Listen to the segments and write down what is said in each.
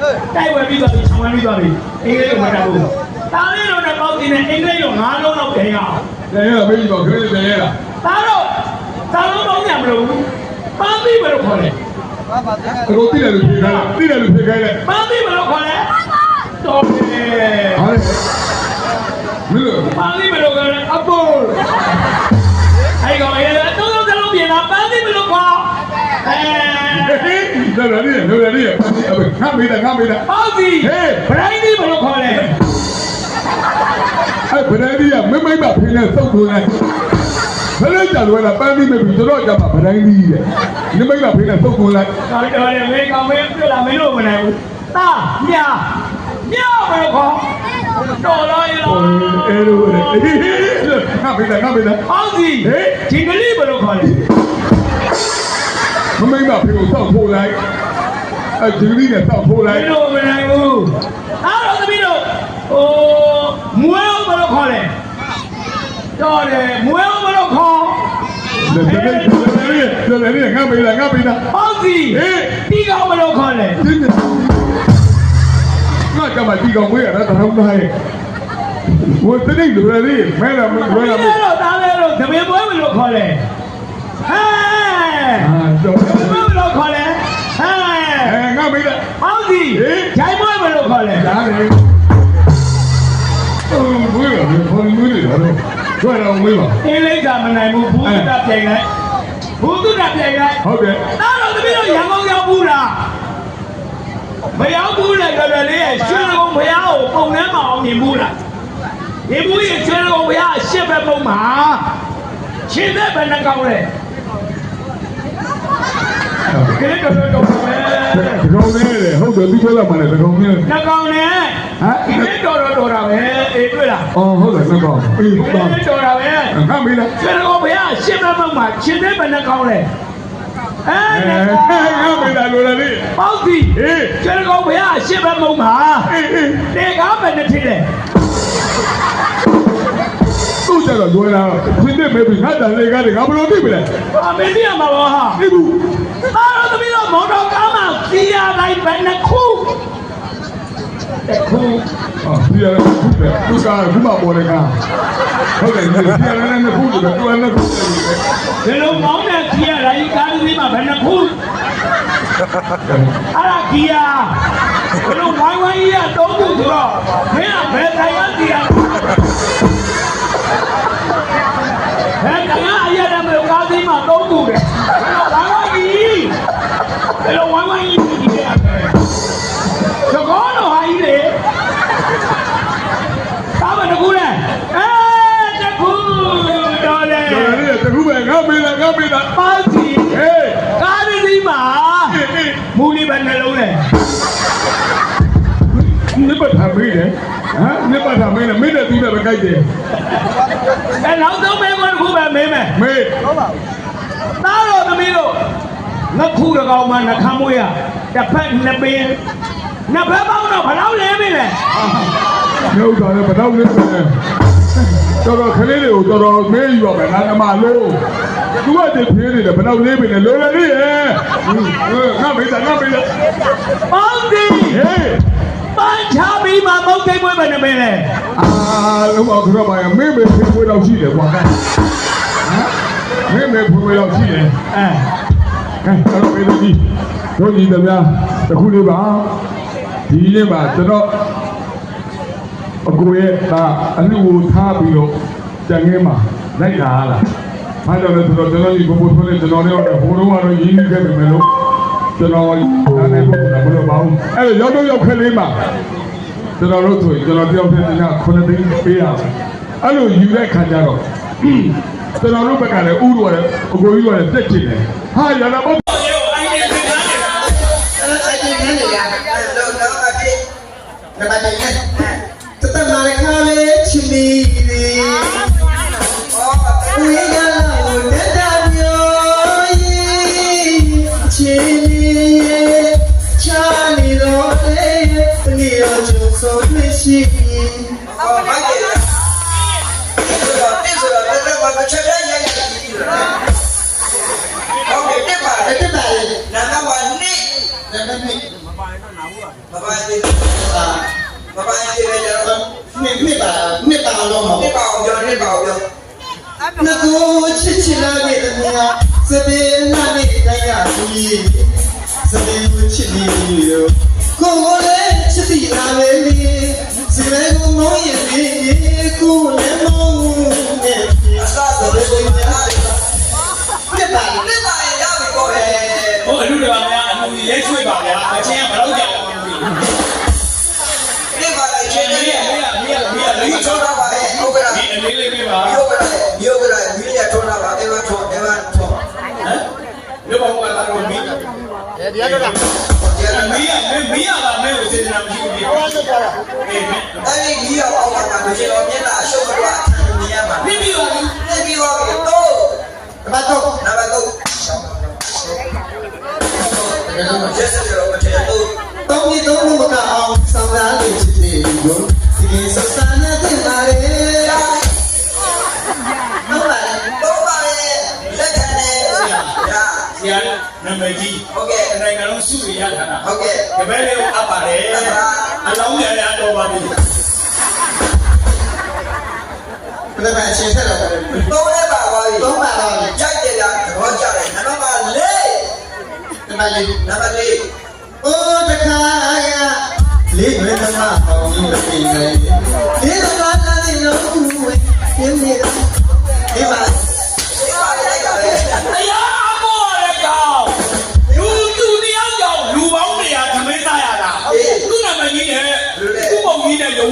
တိုက်ဝဲပြီးသွားပြီဆောင်ဝဲပြီးသွားပြီအင်္ဂလိပ်ကိုမတတ်ဘူးတားလေးတို့နဲ့ပေါက်တင်တဲ့အင်္ဂလိပ်ကိုငါးလုံးလောက်တင်ရအောင်တယ်ရမေးတော့ခလေးတယ်ရလားတားတော့တားလုံးပေါင်းရမလို့ပန်းပြီးဘယ်လိုခေါ်လဲကိုတိတယ်လို့ဖြေခိုင်းတယ်တိတယ်လို့ဖြေခိုင်းတယ်ပန်းပြီးဘယ်လိုခေါ်လဲတော်တယ်ဟာလေမလို့ပန်းပြီးဘယ်လိုခေါ်လဲအ လာလာလေးလာလာလေးအဘခမ်းမေးတာခမ်းမေးတာဟုတ်ပြီဗရိုင်းပြီးဘယ်လိုခေါ်လဲအဲ့ဗရန်ဒီကမမိမ့်မဖိနေသုတ်သွင်းလိုက်ဘယ်လိုကြလွယ်လားပန်းပြီးမပြီးတော့ကြမှာဗရန်ဒီတဲ့နိမိတ်မဖိနေသုတ်သွင်းလိုက်တော်တော်လေးမေကောင်မေပြလာမင်းတို့မနိုင်ဘူးတာမြာမြာဘယ်လိုခေါ်တော်လားရလားအဲလိုလေခမ်းမေးတာခမ်းမေးတာဟုတ်ပြီဒီကလေးဘယ်လိုခေါ်လဲ မမိမ့်မဖိကိုသောက်ဖို့လိုက်အဲ့ဒီလေးနဲ့သောက်ဖို့မလိုက်င်းတို့မနိုင်ဘူးအားတော့သမီးတို့ဟိုမွေးဘယ်လိုခေါ်လဲတော်တယ်မွေးဘယ်လိုခေါ်လေလေလေလေလေလေငါမေးတာငါမေးတာဟုတ်ပြီဒီကောင်ဘယ်လိုခေါ်လဲဒီငါကမှဒီကောင်မွေးရတာတောင်းသားရဲ့ဝတ်တဲ့လူတွေမဲလာမဲမလာင်းမဲတို့သားလေးတို့သမီးမွေးဘယ်လိုခေါ်လဲဟဲ့အာတော့သ မီးဘယ်လိုခေါ်လဲဟဲ့အဲငါမေးတာဟုတ်ပြီဂျိုင်းမွေးဘယ်လိုခေါ်လဲဒါလေအော်ဘွေးရဘယ်လိုလဲတော့ကျွတ်တော့မွေးပါအင်းလေးကမနိုင်ဘူးဘူးတုဒ္ဒပြိုင်လိုက်ဘူးတုဒ္ဒပြိုင်လိုက်ဟုတ်တယ်တားတော့သမီးတို့ရန်ကုန်ရောက်ဘူးလားမရောက်ဘူးလေတော်တော်လေးရဲ့ရွှေကုန်းဘုရားကိုပုံနှမ်းမအောင်မြင်ဘူးလားဒီဘူးရဲ့ရွှေကုန်းဘုရားရှစ်ဘက်ပုံမှာရှင်သက်ဘယ်နှကောင်လဲ ကလေးတော်တော်တော်ပဲဒီကောင်နဲ့ဟုတ်တယ်ဒီပြောလာမှလည်းဒီကောင်နဲ့နှကောင်နဲ့ကလေးတော်တော်တော်တာပဲအေးတွေ့လားအော်ဟုတ်တယ်နှကောင်အေးကပါလေးတော်တာပဲငါမေးတာရွှေကုန်းဘုရားရှစ်ဘက်ပုံမှာရှင်သက်ဘယ်နှကောင်လဲအဲအဲနှကောင်ငါမေးတာလိုလေပေါက်ပြီအေးကျွဲကောင်ဘုရားရှစ်ဘက်မုံမှာအေးအေးတေကားပဲနဲ့ဖြစ်တယ်သူ့ ကြတော့လွယ်လာခွင်းတဲ့မေးပြီးငါတန်လေးကားတွေငါဘယ်လိုသိမလဲ။အမေပြမှာပါဟာဒီဘူး။သားတော်သမီးတို့မော်တော်ကားမှာစီရတိုင်းပဲနဲ့ခု။တစ်ခုအာဒီရတဲ့ခုပဲသူကခုမှပေါ်တဲ့ကားဟုတ်တယ်ဒီရတဲ့နဲ့ခုတူတယ်သူကလည်းခုတယ်ဒီလိုမောင်းတဲ့စီရတိုင်းကားလေးမှာပဲနဲ့ခု။အဲ့ဒါကီယာဘလို့ဝိုင်းဝိုင်းကြီးကတော့ခုဆိုတော့မင်းကဘယ်တိုင်ကစီရ ဘယ်တိုင်ကအရတဲ့မလို့ကားလေးမှာတော့ခုတယ်။ဝိုင်းဝိုင်းကြီးဘယ်လိုဝိုင်းဝိုင်းကြီးကြီးလဲ။သကောတော့ဟာကြီးလေ။သားမတကူလဲ။အဲတကူတော်လေတော်တယ်တခုပဲငါမေးတာငါမေးတာ။ပေါစီဟေးကားလေးစီးမှာအေးအေးမူလီပဲနှလုံးလေနိပတ်ထားမေးတယ်ဟမ်နိပတ်ထားမေးတယ်မေးတဲ့သူနဲ့ပဲကြိုက်တယ်။အဲနောက်ဆုံးမဲခွန်း တစ်ခုပဲမင်းမယ်မေး။သားတော်သမီးတို့ငါခုတကောင်မှနှခမ်းမွေးရတစ်ဖက်နှစ်ပင်နှစ်ဖက်ပေါင်းတော့ဘယ်လောက်လဲမင်းလဲညုတ်တော်လည်းဘယ်တော့လဲတော်တော်ခလေးတွေကိုတော်တော်မေးယူရမယ်ငါကမှလို့သူကတည်းပြေးနေတယ်ဘယ်တော့လေးပဲလေလိုလေလေးရဲ့ငါမေးတာငါမေးတာ။ပေါစီဟေးပန်းချပြီးမှမုတ်သိမ့်မွေးပဲနဲ့မင်းလေအာလုံးအောင်ခရပါရမေးမေးဖွေးဖွေးတော့ရှိတယ်ကွာဟ မ်မေးမေးဖွေးဖွေးတော့ရှိတယ်။အဲအဲတော့မေးလို့ဒီတို့ညီတများတခုလေးပါဒီနေ့မှာကျွန်တော်အကိုရဲ့ဒါအလူကိုထားပြီးတော့ကြံငင်းမှာလိုက်လာလားဘာကြောင့်လဲဆိုတော့ကျွန်တော်ဒီဘဘထွန်းနဲ့ကျွန်တော်နဲ့ဟိုတော့ကတော့ရင်းနှီးခဲ့ပြီမလို့ကျွန်တော်နားနေဖို့ကဘယ်လိုပါဘူးအဲ့တော့ရောက်တော့ရောက်ခက်လေးမှာကျွန်တော်တို့ဆိုရင်ကျွန်တော်တယောက်တည်းက9သိန်းပေးရအောင်အဲ့လိုယူတဲ့ခါကျတော့ ကျွန်တော်တို့ဘက်ကလည်းဥတော်လည်းအကိုကြီးကလည်းတက်ချင်တယ်ဟာရလာပေါ့တတမာရခါလေးချီမီ နှစ်နှစ်ပါနှစ်ပါတော့မှာဒီပါအောင်ပြောဒီပါအောင်ပြောငကိုချစ်ချင်လာတဲ့တမယာစပင်းနာနဲ့တိုင်းရပြီစပင်းကိုချစ်ပြီးရောကိုယ်လည်းချစ်စီလာပဲလေစပင်းကိုမောင်းရင်ဒီကိုယ်လည်းမောင်း ဒီကတော့မင်းရမင်းရပါမင်းကိုစေတနာမရှိဘူးဒီဟောဆိုတော့အေးအဲ့ဒီကြီးရောက်အောင်ပါမှာကျွန်တော်မျက်နှာအရှုပ်ကတော့အထမ်းနေရမှာမင်းပြီးပါဘူးနေပြီးတော့တော့တပတ်တော့နံပါတ်3ရက်စရောမထဲတော့တောင်းပြီးတော့မကအောင်ဆောင်ရလို့ချစ်တယ် နာမည်ကြီးဟုတ်ကဲ့နိုင်ငံလုံးစုရရတာဟုတ်ကဲ့ဒီဘက်လေးကိုအပ်ပါတယ်အလောင်းရရတော့ပါပြီဘယ်မှာအချင်းဆက်လာတယ်တော့ရပါပါပြီတော့ပါတော့ကြိုက်တယ်လားတော့ကြတယ်နံပါတ်4ဒီမှာလေးနံပါတ်4အိုးတခါရလေးဝဲသမားအောင်ကြီးမပြေနိုင်လေးသမားလာနေလို့ဦးဝဲပြင်းနေတာဒီမှာဒီပါလိုက်ပါလေ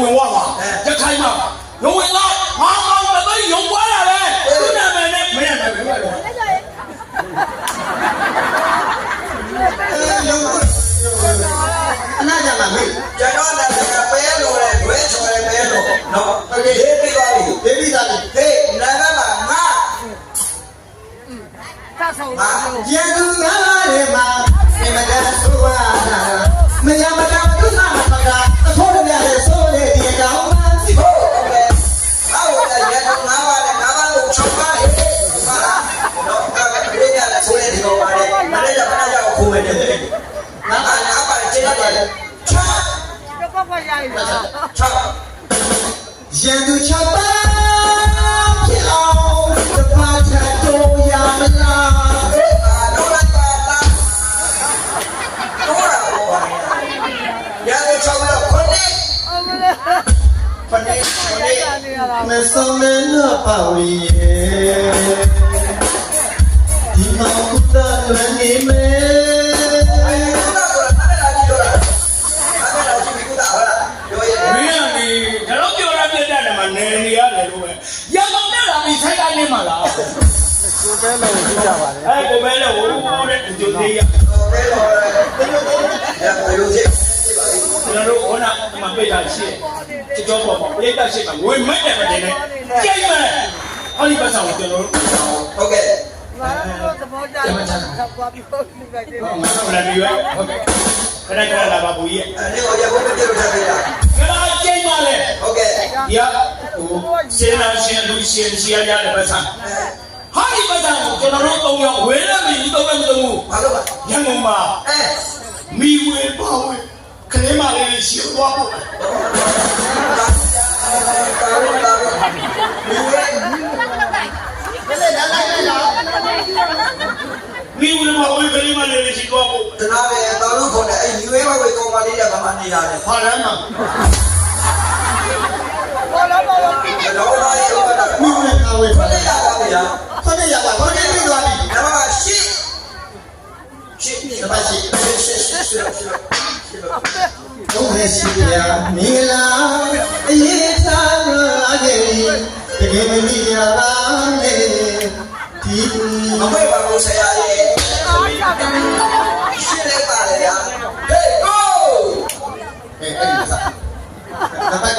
ဝင်ဝပါရခိုင်မှာရုံဝင်ကဟာကောင်တပိတ်ရုံပွားလာတယ်သူ့နာမည်နဲ့မင်းနာမည်ပြောတယ်အနာကြမှာမေးကျွန်တော်နာမည်ကပဲလို့လေဘွဲချော်လေပဲလို့နော်ဟုတ်ကဲ့ဒီပြီးပါပြီဒေဝိသားလေးဟေးနာမည်ကငါရန်သူငါရဲမှာဒီမကဆိုဝါနာမယမတာ ကြောက်ခိုးမယ်တဲ့ငါကငါပါကျင်းတယ်ချာချာရန်သူချပါဖြစ်အောင်တပါချတော့ရမလားတော့လိုက်ပါလားတော့ရပါရရချောင်းတော့ခွန်းနေခွန်းနေခွန်းနေမဆုံးနဲ့တော့ပါဝီဒီမောင်ကုသလွန်နေမယ် ရတယ်လို့ပဲရန်ကုန်နဲ့လာပြီးဆိုင်တိုင်းနေမှာလားကိုပဲလို့ကြည့်ကြပါလေအဲကိုပဲလို့တဲ့ဒီလိုလေးရကျွန်တော်တို့ဟိုနာမှာပြေးတာရှိတယ်ကြောပေါ်မှာပြေးတာရှိမှာဝေမဲ့တယ်မတင်နဲ့ကြိုက်မယ်ဟောဒီပတ်ဆောင်ကျွန်တော်တို့ငါတို့လာပြီးရဟုတ်ကဲ့ခဏခဏလာပါဘူးရဲ့ခဏကြိုက်ပါလေရဟို စေနာရှင်လူရှင်စီရရတဲ့ပတ်ဆောင်ဟာဒီပတ်ဆောင်ကျွန်တော်တို့သုံးယောက်ဝေးရမီသုံးယောက်သုံးခုရန်ကုန်မှာမိဝေပါဝေခလေးမလေးရှိသွားဖို့မိဝေပါဝေခလေးမလေးရှိသွားဖို့တနာပဲတော်လို့ခေါ်တယ်အဲယူရဲဝဲကောင်မလေးကဘာမှနေရတယ်ဖာရမ်းမှာတော့လာရောတာ မိမကဝေခလေးရပါဗျာခဏရပါခဏပြီးသွားပြီနမရှိရှိတပတ်ရှိရှိရှိရှိရှိတော့ရရှိရမင်္ဂလာအရေးထားရခဲ့တကယ်မမိရပါနဲ့ဒီမမေ့ပါဘူးဆရာကြီးရှ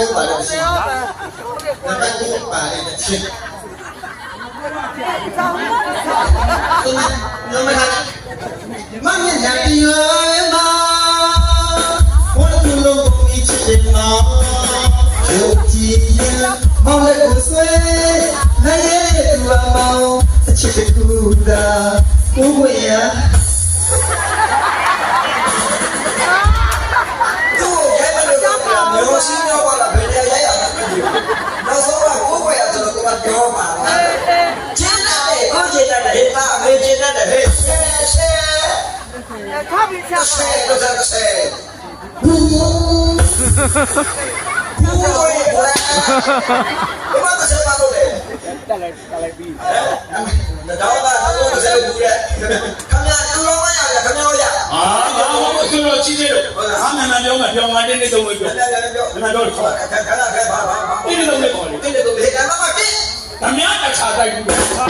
တပတ်ကိုပါလို့ရှိတပတ်ကိုပါတဲ့ချင်းညမနာမမညာတီယောမာဝတ်သူလုံးကိုချစ်တယ်မှာယုတ်ကြည်ရင်မောင်လေးကိုဆွဲနိုင်ရဲ့သူအမောင်အချစ်ကူတာကိုဝေးရ ပြောပါလားကျင်းတတ်တယ်ကိုကျင်းတတ်တယ်ဟေးပါအမေကျင်းတတ်တယ်ဟေးဆယ်ဆယ်ထားပြီးချက်ဆယ်တော့ဆယ်ဘူးဘူးရဲ့ဘလားဘာသာစကားလို့လဲတက်လိုက်တက်လိုက်ပြီးတော့ကတော့ဆယ်ဘူးရဲ့ခင်ဗျာသူတော်မရခင်ဗျာရအာဘာလို့သူတော်ကြီးတယ်ဟာနာနာပြောမှပြောမှတင်းနေတော့မပြောနာနာပြောနာနာတော့ခါခါခါဘာဘာတင်းနေတော့မပြောတင်းနေတော့ဟေးအမမတင်း ဓမြတစ်ခါတိုက်ဘူးဟာ